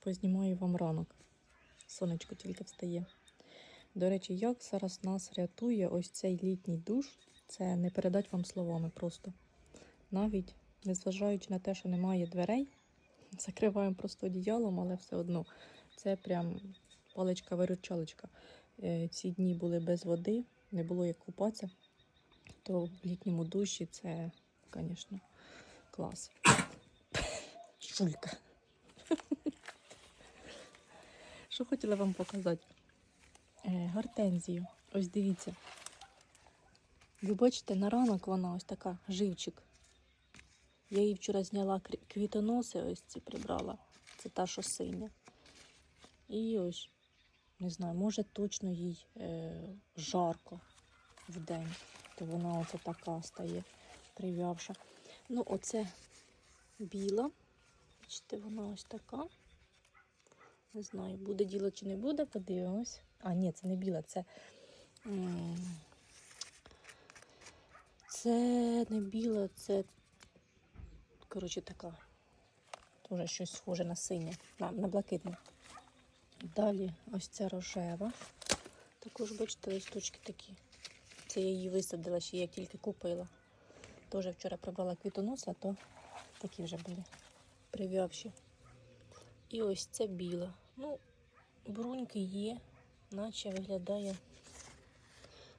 познімаю вам ранок. Сонечко тільки встає. До речі, як зараз нас рятує ось цей літній душ, це не передать вам словами просто. Навіть незважаючи на те, що немає дверей, закриваємо просто одіялом, але все одно це прям паличка-виручалочка. Е, Ці дні були без води, не було як купатися, то в літньому душі це, звісно, клас. Шулька. Що хотіла вам показати? Е, гортензію. Ось дивіться. Ви бачите, на ранок вона ось така живчик. Я її вчора зняла квітоноси, ось ці прибрала. Це та, що синя. І ось, не знаю, може точно їй е, жарко в день. То вона оце така стає прив'явша. Ну, оце біла. Бачите, вона ось така. Не знаю, буде діло чи не буде, подивимось. А, ні, це не біла, це. Це не біла, це. Коротше, така. Теж щось схоже на синє, на, на блакитне. Далі ось ця рожева. Також, бачите, листочки такі. Це я її висадила, ще я тільки купила. Теж вчора прибрала квітоноса, то такі вже були прив'явші. І ось це біла. Ну, бруньки є, наче виглядає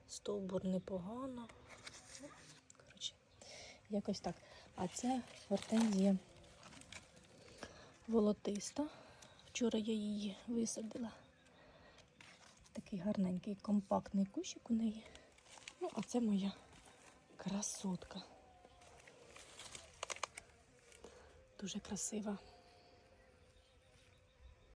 стовбур непогано. Ну, коротше, якось так. А це гортензія волотиста. Вчора я її висадила. Такий гарненький компактний кущик у неї. Ну, а це моя красотка. Дуже красива.